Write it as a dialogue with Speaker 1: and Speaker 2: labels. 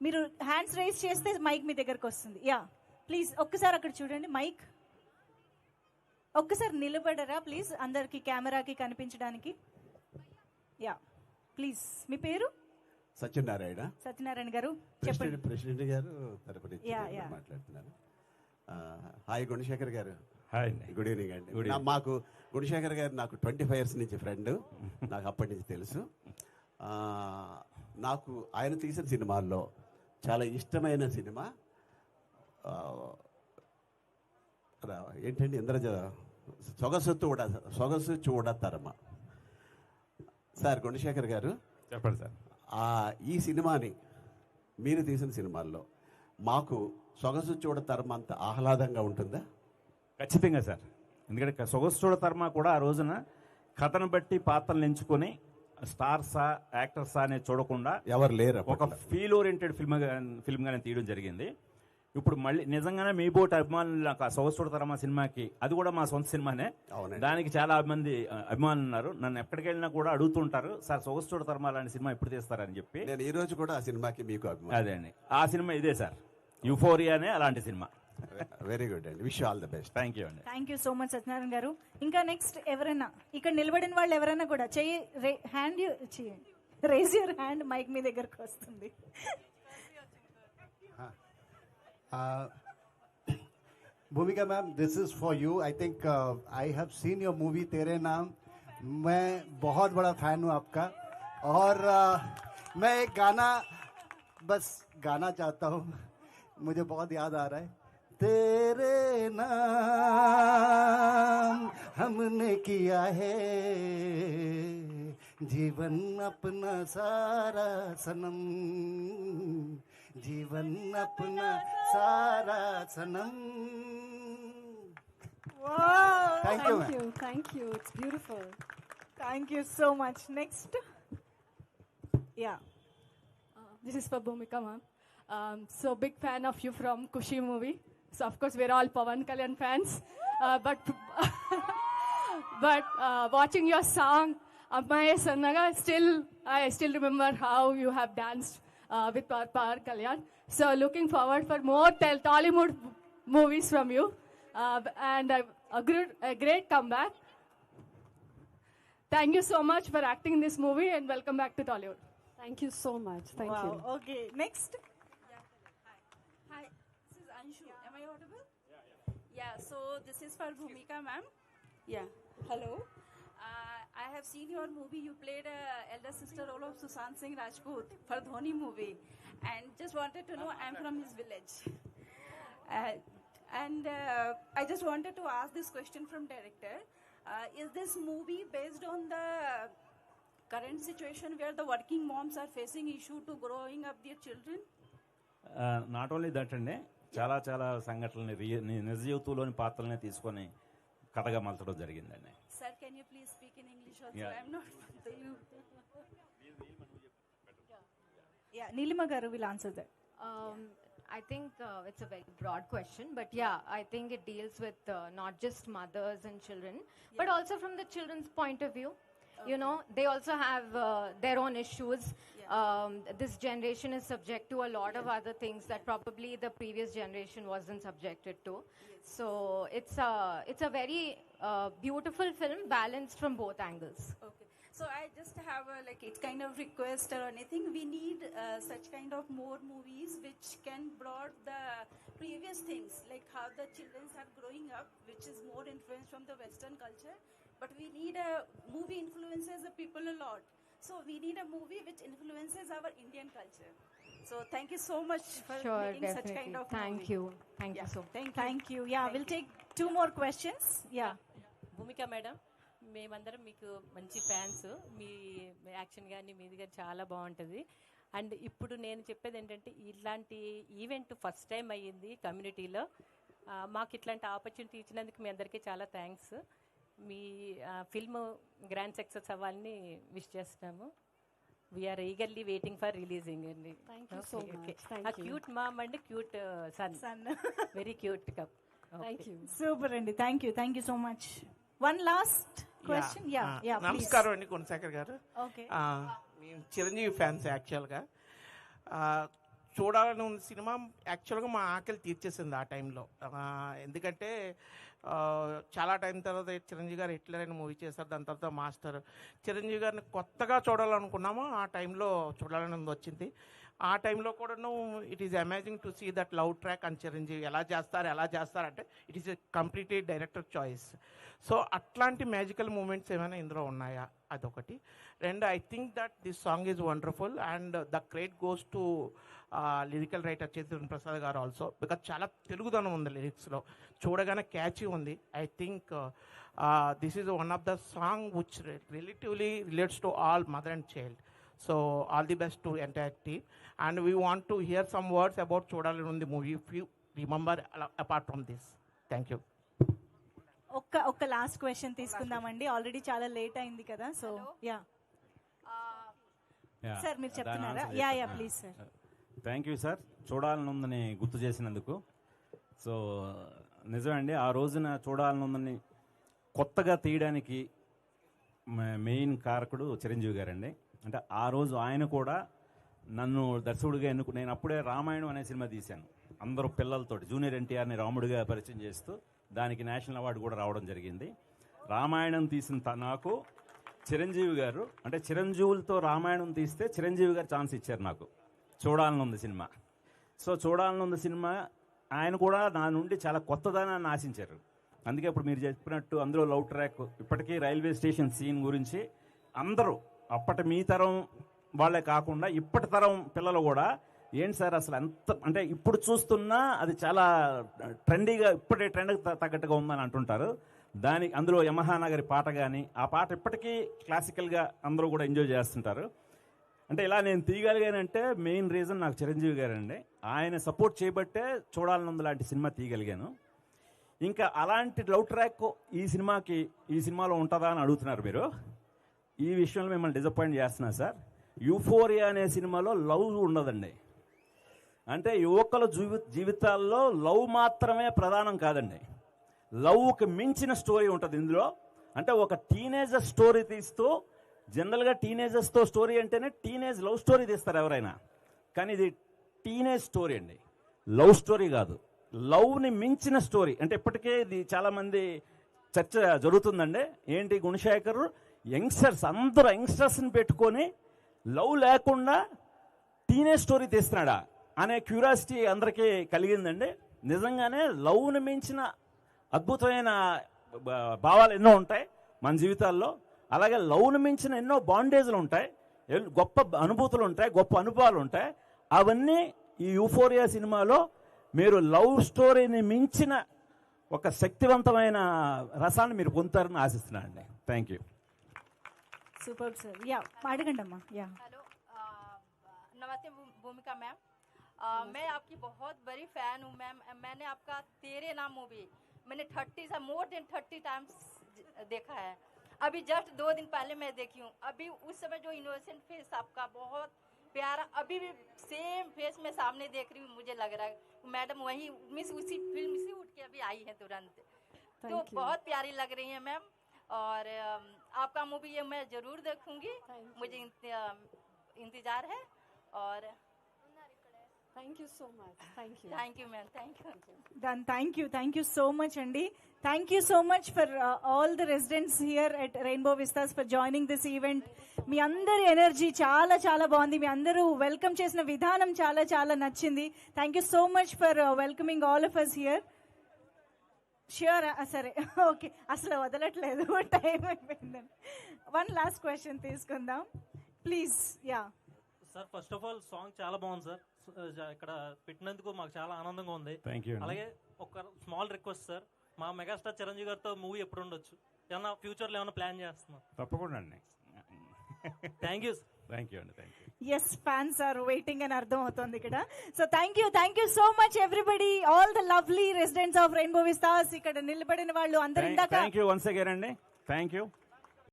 Speaker 1: మీరు hands raise చేస్తే mic మీ దగ్గరకు వస్తుంది. యా ప్లీజ్ ఒక్కసారి అక్కడ చూడండి. మైక్ ఒక్కసారి నిలబడరా ప్లీజ్ అందరికి కెమెరాకి కనిపించడానికి. యా ప్లీజ్ మీ పేరు?
Speaker 2: సత్యనారాయణ.
Speaker 1: సత్యనారాయణ గారు చెప్పండి.
Speaker 2: ప్రెసిడెంట్ గారు తరపు నుంచి
Speaker 1: యా,
Speaker 2: నేను
Speaker 1: యా.
Speaker 2: మాట్లాడుతున్నాను. ఆ, హాయ్ గుణశేఖర్ గారు.
Speaker 3: హాయ్ అండి.
Speaker 2: గుడ్ ఈవినింగ్ అండి. మాకు గుణశేఖర్ గారు నాకు ట్వంటీ ఫైవ్ ఇయర్స్ నుంచి ఫ్రెండ్ నాకు అప్పటి నుంచి తెలుసు. ఆ, నాకు ఆయన తీసిన సినిమాల్లో చాలా ఇష్టమైన సినిమా. ఏంటండి ఇంద్రజ సొగసు చూడ సొగసు చూడతరమ. సార్ గుణశేఖర్ గారు
Speaker 3: చెప్పండి సార్.
Speaker 2: ఈ సినిమాని మీరు తీసిన సినిమాల్లో మాకు సొగసు చూడతరం అంత ఆహ్లాదంగా ఉంటుందా?
Speaker 3: ఖచ్చితంగా సార్. ఎందుకంటే సొగసు చూడతర్మ కూడా ఆ రోజున కథను బట్టి పాత్రలు ఎంచుకొని స్టార్సా యాక్టర్సా అనేది చూడకుండా
Speaker 2: ఎవరు లేరు
Speaker 3: ఒక. ఫీల్ ఓరియంటెడ్ ఫిల్మ్ ఫిల్మ్ గానే తీయడం జరిగింది. ఇప్పుడు మళ్ళీ నిజంగానే మీ బోటి అభిమానులు నాకు ఆ సొగసు చూడతరమా సినిమాకి అది కూడా మా సొంత సినిమానే. దానికి చాలా మంది అభిమానులు ఉన్నారు. నన్ను ఎక్కడికి వెళ్ళినా కూడా అడుగుతుంటారు సార్ సొగసు చూడతరమా లాంటి సినిమా ఎప్పుడు తీస్తారని చెప్పి.
Speaker 2: నేను ఈ రోజు కూడా ఆ సినిమాకి మీకు అభిమానం
Speaker 3: అదే అండి. ఆ సినిమా ఇదే సార్. యూఫోరియానే అలాంటి సినిమా.
Speaker 2: వెరీ గుడ్ అండి wish all the best
Speaker 3: thank you అండి
Speaker 1: thank you so much Satyanarayana garu ఇంకా నెక్స్ట్ ఎవరైనా ఇక్కడ నిలబడిన వాళ్ళు ఎవరైనా కూడా చెయ్యి హ్యాండ్ చేయండి రేజ్ యువర్ హ్యాండ్ మైక్ మీ దగ్గరకు వస్తుంది
Speaker 4: Uh, Bhumika ma'am this is for you I think I have seen your movie Tere Naam मैं बहुत बड़ा फैन हूँ आपका और uh, मैं एक गाना बस गाना चाहता हूँ मुझे बहुत याद आ रहा है तेरे नाम हमने किया है। जीवन अपना सारा सनम जीवन अपना सारा सनम। Thank you
Speaker 5: thank you thank you it's beautiful
Speaker 1: thank you so much next yeah
Speaker 5: this is for Bhumika ma'am so big fan of you from Khushi movie So of course we're all Pawan Kalyan fans, uh, but but uh, watching your song Amaya Sannaga, still I still remember how you have danced uh, with Par Par Kalyan. So looking forward for more Telugu Tollywood movies from you, uh, and a, a, great, a great comeback. Thank you so much for acting in this movie, and welcome back to Tollywood.
Speaker 6: Thank you so much. Thank
Speaker 7: wow. you. Okay, next. Yeah, so this is for Bhumika, ma'am. Yeah, hello. Uh, I have seen your movie. You played uh, elder sister role of Susan Singh Rajput for Dhoni movie, and just wanted to know I'm from his village. Uh, and uh, I just wanted to ask this question from director: uh, Is this movie based on the current situation where the working moms are facing issue to growing up their children?
Speaker 3: Uh, not only that, and చాలా చాలా సంఘటనలు రియ- ని- నిజ జీవితంలోని పాత్రల్ని తీసుకొని కథగా మలచడం జరిగిందండి
Speaker 7: Sir, can you please speak in English also?
Speaker 3: Yeah.
Speaker 7: I'm not the you.
Speaker 1: Yeah Neelima గారు will answer that
Speaker 8: Um, I think uh, it's a very broad question, but yeah, I think it deals with uh, not just mothers and children, but also from the children's point of view. You know, they also have uh, their own issues. Um, this generation is subject to a lot of other things that probably the previous generation wasn't subjected to. So it's a it's a very uh, beautiful film, balanced from both angles.
Speaker 7: Okay. So I just have a like it's kind of request or anything. We need uh, such kind of more movies which can broad the previous things like how the children are growing up, which is more influenced from the Western culture. But we need a movie influences the people a lot. So we need a movie which influences our Indian culture. So thank you so much for
Speaker 8: Sure,
Speaker 7: making such
Speaker 8: definitely.
Speaker 7: kind of
Speaker 8: Thank
Speaker 7: movie.
Speaker 8: you, thank you so.
Speaker 7: Thank you.
Speaker 1: Thank you yeah will take two more questions yeah
Speaker 9: Bhumika madam మేమందరం మీకు మంచి fans మీ action కానీ మీది కానీ చాలా బాగుంటుంది and ఇప్పుడు నేను చెప్పేది ఏంటంటే ఇట్లాంటి ఈవెంట్ ఫస్ట్ టైం అయ్యింది కమ్యూనిటీలో మాకు ఇట్లాంటి ఆపర్చునిటీ ఇచ్చినందుకు మీ అందరికీ చాలా థ్యాంక్స్ మీ ఫిల్మ్ గ్రాండ్ సక్సెస్ అవ్వాలని విష్ చేస్తున్నాము. We're eagerly waiting for releasing అండి. Cute mom and cute
Speaker 1: son.
Speaker 9: Son. Very
Speaker 6: cute cup.
Speaker 1: Super అండి. Thank you thank you so much one last
Speaker 10: question
Speaker 1: yeah
Speaker 10: నమస్కారం అండి గుణశేఖర్ గారు.
Speaker 1: ఓకే
Speaker 10: ఆ, మేము చిరంజీవి ఫ్యాన్స్ యాక్చువల్గా. ఆ, చూడాలని ఉన్న సినిమా. యాక్చువల్గా మా ఆకలి తీర్చేసింది ఆ టైంలో. ఎందుకంటే చాలా టైం తర్వాత చిరంజీవి గారు హిట్లర్ అని మూవీ చేశారు. దాని తర్వాత మాస్టర్. చిరంజీవి గారిని కొత్తగా చూడాలనుకున్నాము ఆ టైంలో చూడాలని ఉంది వచ్చింది. ఆ టైంలో కూడాను it is amazing to see that love track అని చిరంజీవి ఎలా చేస్తారు ఎలా చేస్తారంటే it is completely director choice so అట్లాంటి మ్యాజికల్ మూమెంట్స్ ఏమైనా ఇందులో ఉన్నాయా? అదొకటి. రెండు I think that this song is wonderful and the credit goes to lyrical writer చేతున్ Prasad గారు ఆల్సో బికాజ్ చాలా తెలుగుదనం ఉంది లిరిక్స్లో చూడగానే క్యాచీ ఉంది. I think this is one of the song which relatively relates to all mother and child so all the best to entire team and we want to hear some words about చూడాలని ఉంది movie if you remember apart from this thank you
Speaker 1: ఒక్క ఒక్క last question తీసుకుందామండి. Already చాలా late అయింది కదా so yeah sir మీరు చెప్తున్నారా? Yeah yeah please sir
Speaker 3: thank you sir చూడాలనుందని గుర్తు చేసినందుకు. సో నిజమండి ఆ రోజున చూడాలనుందని కొత్తగా తీయడానికి మ- మెయిన్ కారకుడు చిరంజీవి గారండి. అంటే ఆ రోజు ఆయన కూడా నన్ను దర్శకుడిగా ఎన్నుకు నేను అప్పుడే రామాయణం అనే సినిమా తీశాను. అందరూ పిల్లలతోటి జూనియర్ ఎన్టీఆర్ని రాముడిగా పరిచయం చేస్తూ దానికి నేషనల్ అవార్డు కూడా రావడం జరిగింది. రామాయణం తీసిన త- నాకు చిరంజీవి గారు అంటే చిరంజీవులతో రామాయణం తీస్తే చిరంజీవి గారు ఛాన్స్ ఇచ్చారు నాకు. చూడాలనుంది సినిమా. సో చూడాలనుంది సినిమా ఆయన కూడా నా నుండి చాలా కొత్తదనాన్ని ఆశించారు. అందుకే ఇప్పుడు మీరు చెప్పినట్టు అందులో లవ్ ట్రాక్ ఇప్పటికీ రైల్వే స్టేషన్ సీన్ గురించి అందరూ అప్పటి మీ తరం వాళ్ళే కాకుండా ఇప్పటి తరం పిల్లలు కూడా ఏంటి సార్ అసలు ఎంత అంటే ఇప్పుడు చూస్తున్నా అది చాలా ట్రెండీగా ఇప్పటి ట్రెండ్కి తగ్గట్టుగా ఉందని అంటుంటారు. దాని అందులో యమహానగరి పాట కానీ ఆ పాట ఇప్పటికీ క్లాసికల్గా అందరూ కూడా ఎంజాయ్ చేస్తుంటారు. అంటే ఇలా నేను తీయగలిగానంటే మెయిన్ రీజన్ నాకు చిరంజీవి గారండి. ఆయన సపోర్ట్ చేయబట్టే చూడాలనుంది లాంటి సినిమా తీయగలిగాను. ఇంకా అలాంటి లవ్ ట్రాక్ ఈ సినిమాకి ఈ సినిమాలో ఉంటుందా అని అడుగుతున్నారు మీరు. ఈ విషయంలో మిమ్మల్ని డిసప్పాయింట్ చేస్తున్నా సార్. యూఫోరియా అనే సినిమాలో లవ్ ఉండదండి. అంటే యువకుల జీవి జీవితాల్లో లవ్ మాత్రమే ప్రధానం కాదండి. లవ్కి మించిన స్టోరీ ఉంటుంది ఇందులో. అంటే ఒక టీనేజర్ స్టోరీ తీస్తూ జనరల్గా టీనేజర్స్తో స్టోరీ అంటేనే టీనేజ్ లవ్ స్టోరీ తీస్తారు ఎవరైనా. కానీ ఇది టీనేజ్ స్టోరీ అండి. లవ్ స్టోరీ కాదు. లవ్ని మించిన స్టోరీ. అంటే ఇప్పటికే ఇది చాలామంది చర్చ జరుగుతుందండి. ఏంటి గుణశేఖర్? యంగ్స్టర్స్ అందరూ యంగ్స్టర్స్ని పెట్టుకొని లవ్ లేకుండా టీనేజ్ స్టోరీ తీస్తున్నాడా అనే క్యూరియాసిటీ అందరికీ కలిగిందండి. నిజంగానే లవ్ని మించిన అద్భుతమైన భావాలు ఎన్నో ఉంటాయి మన జీవితాల్లో. అలాగే లవ్ను మించిన ఎన్నో బాండేజ్లు ఉంటాయి. గొప్ప అనుభూతులు ఉంటాయి గొప్ప అనుభవాలు ఉంటాయి. అవన్నీ ఈ యూఫోరియా సినిమాలో మీరు లవ్ స్టోరీని మించిన ఒక శక్తివంతమైన రసాన్ని మీరు పొందుతారని ఆశిస్తున్నాను అండి thank you
Speaker 1: super sir yeah అడగండి అమ్మా యా
Speaker 11: हेलो अ, नमस्ते भू- भूमिका मैम अ, मैं आपकी बहुत बड़ी फैन हूँ मैम मैंने आपका तेरे नाम मूवी मैंने थर्टी से मोर देन थर्टी टाइम्स देखा है अभी जस्ट दो दिन पहले मैं देखी हूँ अभी उस समय जो इनोसेंट फेस आपका बहुत प्यारा अभी भी सेम फेस में सामने देख रही हूँ मुझे लग रहा है मैडम वही मिस उसी फिल्म से उठ के अभी आई है तुरंत तो
Speaker 6: Thank you.
Speaker 11: बहुत प्यारी लग रही है मैम और अम, आपका मूवी ये मैं जरूर देखूंगी मुझे इंत- अम, इंतजार है और
Speaker 6: Thank you so much. Thank you.
Speaker 11: Thank you ma'am thank you
Speaker 1: Done. Thank you. Thank you so much, Andy. Thank you so much for uh, all the residents here at Rainbow Vistas for joining this event. మీ అందరి energy చాలా చాలా బాగుంది మీ అందరూ welcome చేసిన విధానం చాలా చాలా నచ్చింది thank you so much for welcoming all of us here sure సరే. ఓకే. అసలు వదలట్లేదు. టైం అయిపోయిందని. వన్ లాస్ట్ క్వశ్చన్ తీసుకుందాం. Please yeah
Speaker 12: sir first of all song చాలా బాగుంది సార్ ఇక్కడ పెట్టినందుకు మాకు చాలా ఆనందంగా ఉంది. అలాగే ఒక స్మాల్ రిక్వెస్ట్ సార్ మా మెగాస్టార్ చిరంజీవి గారితో మూవీ ఎప్పుడు ఉండొచ్చు? ఏమన్నా ఫ్యూచర్లో ఏమైనా ప్లాన్ చేస్తున్నాం?
Speaker 3: తప్పకుండా అండి.
Speaker 12: థ్యాంక్ యూ
Speaker 3: థ్యాంక్ యూ అండి. Thank you
Speaker 1: yes fans are waiting అని అర్థం అవుతుంది ఇక్కడ. So thank you thank you so much everybody all the lovely residents of Rainbow Vistas ఇక్కడ నిలబడిన వాళ్ళు అందరు
Speaker 3: థ్యాంక్ యూ వన్స్ అగైన్ అండి. Thank you